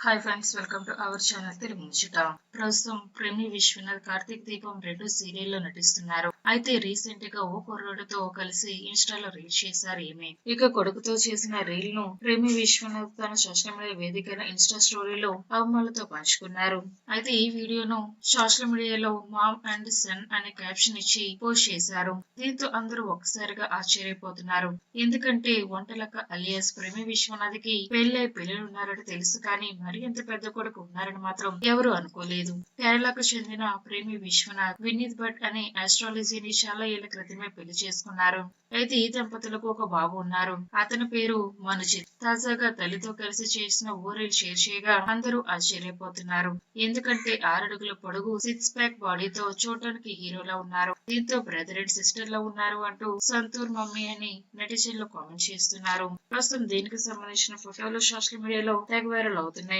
Hi friends welcome to our channel Telugu ముచ్చట ప్రస్తుతం ప్రేమి విశ్వనాథ్ కార్తీక్ దీపం రెండు సీరియల్లో నటిస్తున్నారు. అయితే రీసెంట్గా ఓ కుర్రాడుతో కలిసి ఇన్స్టాలో రీల్ చేశారు ఈమె. ఇక కొడుకుతో చేసిన రీల్ను ప్రేమి విశ్వనాథ్ తన సోషల్ మీడియా వేదికైన ఇన్స్టా స్టోరీలో అవమాలతో పంచుకున్నారు. అయితే ఈ వీడియోను సోషల్ మీడియాలో మామ్ అండ్ సన్ అనే క్యాప్షన్ ఇచ్చి పోస్ట్ చేశారు. దీంతో అందరూ ఒక్కసారిగా ఆశ్చర్యపోతున్నారు. ఎందుకంటే వంటలక అలియాస్ ప్రేమి విశ్వనాథ్కి పెళ్ళై పిల్లలు ఉన్నారని తెలుసు కానీ మరి ఎంత పెద్ద కొడుకు ఉన్నారని మాత్రం ఎవరు అనుకోలేదు. కేరళకు చెందిన ప్రేమి విశ్వనాథ్ వినీత్ భట్ అనే ఆస్ట్రాలజీని చాలా ఏళ్ళ క్రితమే పెళ్ళి చేసుకున్నారు. అయితే ఈ దంపతులకు ఒక బాబు ఉన్నారు. అతని పేరు మనుజిత్. తాజాగా తల్లితో కలిసి చేసిన ఊరిల్ షేర్ చేయగా అందరూ ఆశ్చర్యపోతున్నారు. ఎందుకంటే ఆరడుగుల పొడుగు సిక్స్ ప్యాక్ బాడీతో చూడటానికి హీరోలా ఉన్నారు. దీంతో బ్రదర్ అండ్ సిస్టర్ లా ఉన్నారు అంటూ సంతూర్ మమ్మీ అని నెటిజన్లు కామెంట్ చేస్తున్నారు. ప్రస్తుతం దీనికి సంబంధించిన ఫోటోలు సోషల్ మీడియాలో తెగ వైరల్ అవుతున్నాయి.